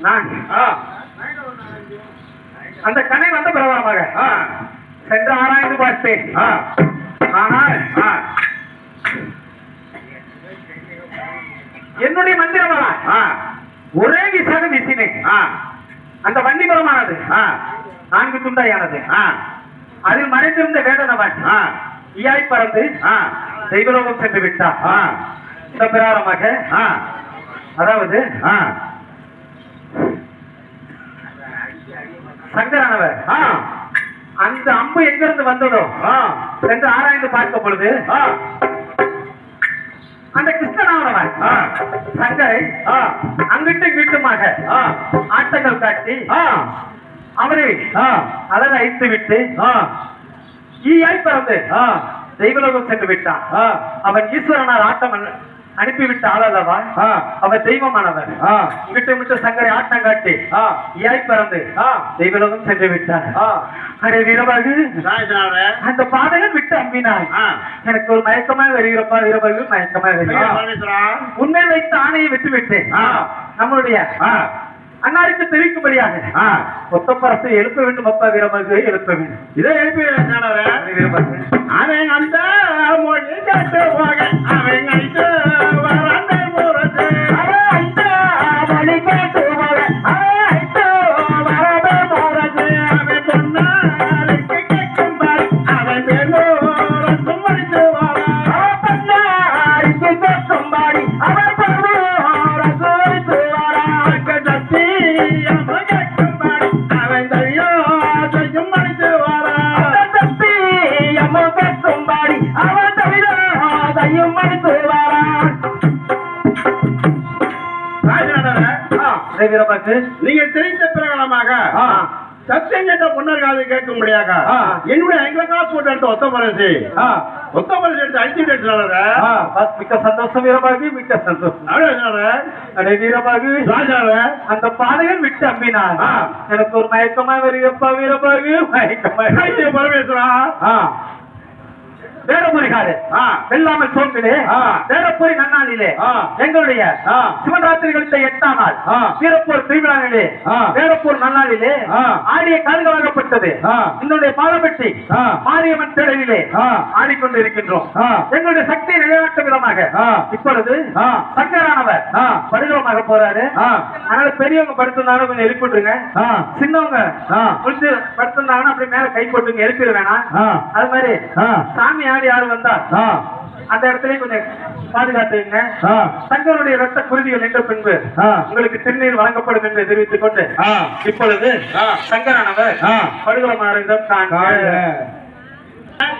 நான். ஆ, அந்த கணை வந்த பிரகாரமாக சென்று ஆராய்ந்து பார்த்தேன் ஆனால் என்னுடைய மந்திரமலா ஆ, ஒரே விசாக வீசினேன். ஆ, அந்த வன்னிபுரமானது ஆ, நான்கு துண்டையானது. அதில் மறைந்திருந்த வேடனவன் இயாய் பறந்து தெய்வலோகம் சென்று விட்டான் ஆ, பிரகாரமாக ஆ, அதாவது சங்கரானவர் அந்த அம்பு எங்கிருந்து வந்ததோ? ஆ, சென்று ஆராய்ந்து பார்க்கும் பொழுது அந்த கிருஷ்ணனானவன் சங்கரை அங்கிட்டு இங்கிட்டுமாக ஆட்டங்கள் காட்டி அவரை அழகு அழித்து விட்டு ஈயாய் பறந்து தெய்வலோகம் சென்று விட்டான். அவன் ஈஸ்வரனால் ஆட்டம் அனுப்பிவிட்ட ஆள் அல்லவா தெய்வமானவன். ஆ, விட்டு விட்டு சங்கரை ஆட்டம் காட்டி ஈயாய் பறந்து தெய்வலோகம் சென்று விட்டான். ஆ. அடே வீரபாகு. அந்த பாதகன் விட்டு அம்பினான் எனக்கு ஒரு மயக்கமா வருகிறப்பா வீரபாகு மயக்கமா ஐயா, வருகிறா பரமேஸ்வரா, உண்மை வைத்த ஆணையை விட்டு விட்டேன். நம்மளுடைய அன்னாருக்கு தெரிவிக்கும்படியாக. ஆ, ஒத்தப்பரசை எழுப்ப வேண்டும் அப்பா வீரபாகு எழுப்ப வேண்டும். இதை எழுப்பி அவன் அந்த போக நீங்க தெரிந்த பிரகாரமாக. சத்தியம் கேட்ட முன்னர்காது கேட்கும்படியாக ஆ. என்னுடைய ஐந்து காசு போட்டு ஒத்த பரிசு பரிசு எடுத்து பஸ் மிக்க சந்தோஷம் வீரபாகு மிக்க சந்தோஷம். அடே ராஜநாதர் அந்த பாதகன் விட்டு அம்பினான் ஆ. எனக்கு ஒரு மயக்கமா வருகிறப்பா வீரபாகு மயக்கமா பரமேஸ்வரா? வேடமுறைகாடு. வெள்ளாமல் சோம்பிலே ஆ. வேடப்போரி நன்னாளிலே. எங்களுடைய. சிவராத்திரி கழித்த எட்டாம் நாள். வீரப்போர் திருவிழாவிலே. வேடப்போர் நன்னாளிலே. ஆடிய கால்களாகப்பட்டது. என்னுடைய பாலப்பட்டி. மாரியம்மன் திடலிலே ஆ. ஆடிக்கொண்டு இருக்கின்றோம் ஆ. எங்களுடைய சக்தியை நிலைநாட்டும் விதமாக. இப்பொழுது. சங்கரானவர். படுகளமாக போறாரு. அதனால பெரியவங்க படுத்திருந்தாலும் கொஞ்சம் எழுப்பிட்டுருங்க. சின்னவங்க. குளிச்சு படுத்திருந்தாங்கன்னா அப்படி மேல கை போட்டுங்க எழுப்பிட வேணாம் ஆ. அது மாதிரி ஆ. ஆடி யாரு வந்தா. அந்த இடத்துல கொஞ்சம் பாதுகாத்துங்க. தங்களுடைய ரத்த குருதிகள் நின்ற பின்பு. உங்களுக்கு திருநீர் வழங்கப்படும் என்று தெரிவித்துக் கொண்டு. இப்பொழுது. சங்கரானவர் காண்க. நான்